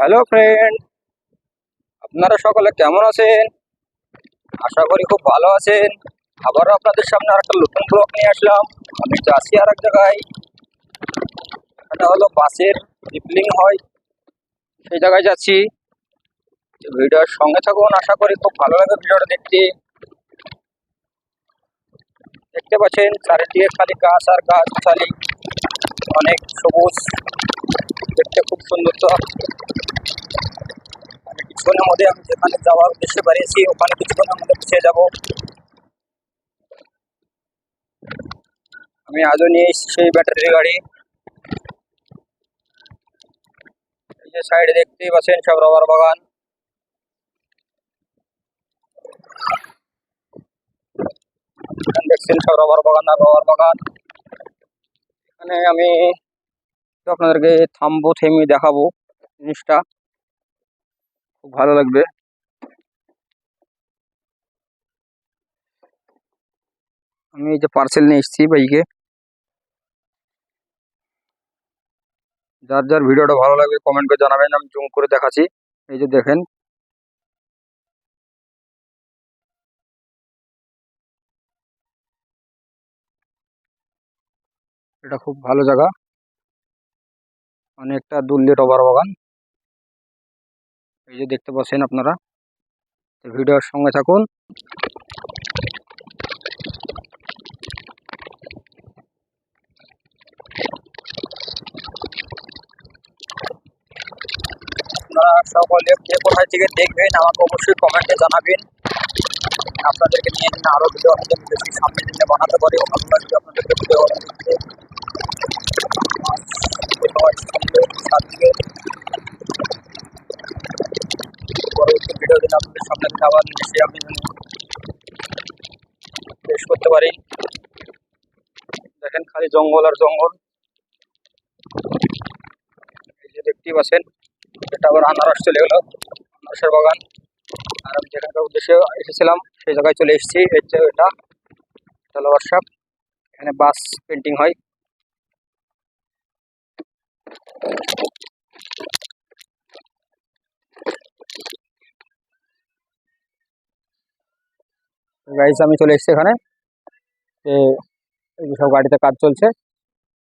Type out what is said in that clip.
Hello friend আপনারা সকলে কেমন আছেন? আশা করি খুব ভালো আছেন। আবারও আপনাদের সামনে আর একটা নতুন ব্লগ নিয়ে আসলাম। আমি যাচ্ছি আর এক জায়গায়। এটা হলো বাসের রিপলিং হয়। সেই জায়গায় যাচ্ছি। ভিডিওর সঙ্গে থাকুন। আশা করি খুব ভালো লাগে ভিডিওটা দেখতে। দেখতে পাচ্ছেন, চারিদিকে খালি গাছ আর গাছ খালি অনেক সবুজ। দেখতে খুব সুন্দর তো। মধ্যে আমি যেখানে যাওয়ার উদ্দেশ্যে বেরিয়েছি ওখানে কিছুক্ষণের মধ্যে পিছিয়ে যাব। আমি আজও নিয়ে এসেছি সেই ব্যাটারি গাড়ি। এই যে সাইডে দেখতেই পাচ্ছেন, সব রবার বাগান। দেখছেন সব রবার বাগান আর রবার বাগান। এখানে আমি আপনাদেরকে থামবো থেমে দেখাবো জিনিসটা। খুব ভালো লাগবে। আমি এই যে পার্সেল নিয়ে এসেছি বাইকে যার যার ভিডিওটা ভালো লাগবে কমেন্ট করে জানাবেন, আমি জুম করে দেখাচ্ছি। এই যে দেখেন। এটা খুব ভালো জায়গা। অনেকটা দুললি রবার বাগান। এই যে দেখতে পাচ্ছেন আপনারা ভিডিওর সঙ্গে থাকুন। আপনারা সকলে কে কোথায় থেকে দেখবেন, আমাকে অবশ্যই কমেন্টে জানাবেন। আপনাদেরকে নিয়ে আরও ভিডিও আমাদের সামনে দিনে বানাতে পারি আপনাদেরকে ভিডিও দেখতে সবার সঙ্গে সাথ দিবে পরবর্তী ভিডিও দিন থেকে আবার এসে আমি পেশ করতে পারি। দেখেন, খালি জঙ্গল আর জঙ্গল। এই যে দেখতেই পাচ্ছেন, এটা আবার আনারস চলে গেলো, আনারসের বাগান। আর আমি যেখানকার উদ্দেশ্যে এসেছিলাম, সেই জায়গায় চলে এসেছি যে এটা ওয়ার্কশপ এখানে বাস পেন্টিং হয়। গাইস আমি চলে এসেছি এখানে। যে সব গাড়িতে কাজ চলছে।